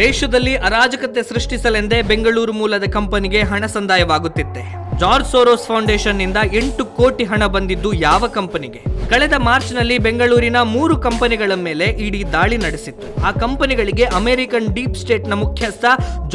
ದೇಶದಲ್ಲಿ ಅರಾಜಕತೆ ಸೃಷ್ಟಿಸಲೆಂದೇ ಬೆಂಗಳೂರು ಮೂಲದ ಕಂಪನಿಗೆ ಹಣ ಸಂದಾಯವಾಗುತ್ತಿತ್ತೆ. ಜಾರ್ಜ್ ಸೋರೋಸ್ ಫೌಂಡೇಶನ್ನಿಂದ ಎಂಟು ಕೋಟಿ ಹಣ ಬಂದಿದ್ದು ಯಾವ ಕಂಪನಿಗೆ? ಕಳೆದ ಮಾರ್ಚ್ನಲ್ಲಿ ಬೆಂಗಳೂರಿನ ಮೂರು ಕಂಪನಿಗಳ ಮೇಲೆ ಇಡೀ ದಾಳಿ ನಡೆಸಿತ್ತು. ಆ ಕಂಪನಿಗಳಿಗೆ ಅಮೆರಿಕನ್ ಡೀಪ್ ಸ್ಟೇಟ್ನ ಮುಖ್ಯಸ್ಥ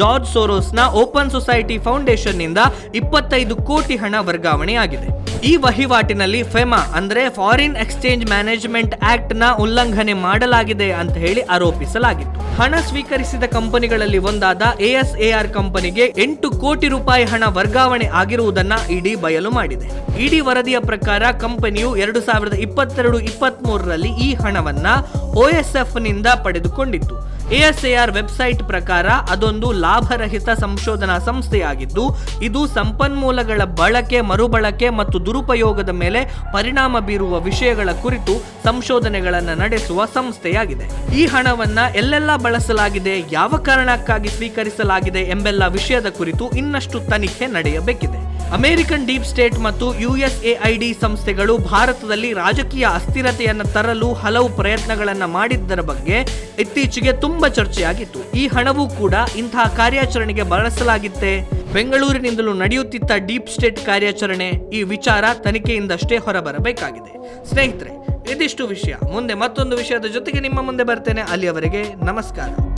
ಜಾರ್ಜ್ ಸೋರೋಸ್ನ ಓಪನ್ ಸೊಸೈಟಿ ಫೌಂಡೇಶನ್ನಿಂದ ಇಪ್ಪತ್ತೈದು ಕೋಟಿ ಹಣ ವರ್ಗಾವಣೆಯಾಗಿದೆ. ಈ ವಹಿವಾಟಿನಲ್ಲಿ ಫೆಮಾ, ಅಂದ್ರೆ ಫಾರಿನ್ ಎಕ್ಸ್ಚೇಂಜ್ ಮ್ಯಾನೇಜ್ಮೆಂಟ್ ಆಕ್ಟ್ನ ಉಲ್ಲಂಘನೆ ಮಾಡಲಾಗಿದೆ ಅಂತ ಹೇಳಿ ಆರೋಪಿಸಲಾಗಿತ್ತು. ಹಣ ಸ್ವೀಕರಿಸಿದ ಕಂಪನಿಗಳಲ್ಲಿ ಒಂದಾದ ಎಎಸ್ಎಆರ್ ಕಂಪನಿಗೆ ಎಂಟು ಕೋಟಿ ರೂಪಾಯಿ ಹಣ ವರ್ಗಾವಣೆ ಆಗಿರುವುದನ್ನ ಇಡಿ ಬಯಲು ಮಾಡಿದೆ. ಇಡಿ ವರದಿಯ ಪ್ರಕಾರ ಕಂಪನಿಯು ಎರಡು ಸಾವಿರದ ಇಪ್ಪತ್ತೆರಡು ಇಪ್ಪತ್ತ್ ಮೂರರಲ್ಲಿ ಈ ಹಣವನ್ನ ಓಎಸ್ಎಫ್ನಿಂದ ಪಡೆದುಕೊಂಡಿತ್ತು. ಎಎಸ್ಎಆರ್ ವೆಬ್ಸೈಟ್ ಪ್ರಕಾರ ಅದೊಂದು ಲಾಭರಹಿತ ಸಂಶೋಧನಾ ಸಂಸ್ಥೆಯಾಗಿದ್ದು, ಇದು ಸಂಪನ್ಮೂಲಗಳ ಬಳಕೆ, ಮರುಬಳಕೆ ಮತ್ತು ದುರುಪಯೋಗದ ಮೇಲೆ ಪರಿಣಾಮ ಬೀರುವ ವಿಷಯಗಳ ಕುರಿತು ಸಂಶೋಧನೆಗಳನ್ನು ನಡೆಸುವ ಸಂಸ್ಥೆಯಾಗಿದೆ. ಈ ಹಣವನ್ನ ಎಲ್ಲೆಲ್ಲ ಬಳಸಲಾಗಿದೆ, ಯಾವ ಕಾರಣಕ್ಕಾಗಿ ಸ್ವೀಕರಿಸಲಾಗಿದೆ ಎಂಬೆಲ್ಲ ವಿಷಯದ ಕುರಿತು ಇನ್ನಷ್ಟು ತನಿಖೆ ನಡೆಯಬೇಕಿದೆ. ಅಮೆರಿಕನ್ ಡೀಪ್ ಸ್ಟೇಟ್ ಮತ್ತು ಯುಎಸ್ಎಐಡಿ ಸಂಸ್ಥೆಗಳು ಭಾರತದಲ್ಲಿ ರಾಜಕೀಯ ಅಸ್ಥಿರತೆಯನ್ನು ತರಲು ಹಲವು ಪ್ರಯತ್ನಗಳನ್ನು ಮಾಡಿದ್ದರ ಬಗ್ಗೆ ಇತ್ತೀಚೆಗೆ ತುಂಬಾ ಚರ್ಚೆಯಾಗಿತ್ತು. ಈ ಹಣವೂ ಕೂಡ ಇಂತಹ ಕಾರ್ಯಾಚರಣೆಗೆ ಬಳಸಲಾಗಿತ್ತೆ? ಬೆಂಗಳೂರಿನಿಂದಲೂ ನಡೆಯುತ್ತಿದ್ದ ಡೀಪ್ ಸ್ಟೇಟ್ ಕಾರ್ಯಾಚರಣೆ ಈ ವಿಚಾರ ತನಿಖೆಯಿಂದಷ್ಟೇ ಹೊರಬರಬೇಕಾಗಿದೆ. ಸ್ನೇಹಿತರೆ, ಇದಿಷ್ಟು ವಿಷಯ. ಮುಂದೆ ಮತ್ತೊಂದು ವಿಷಯದ ಜೊತೆಗೆ ನಿಮ್ಮ ಮುಂದೆ ಬರ್ತೇನೆ. ಅಲ್ಲಿಯವರೆಗೆ ನಮಸ್ಕಾರ.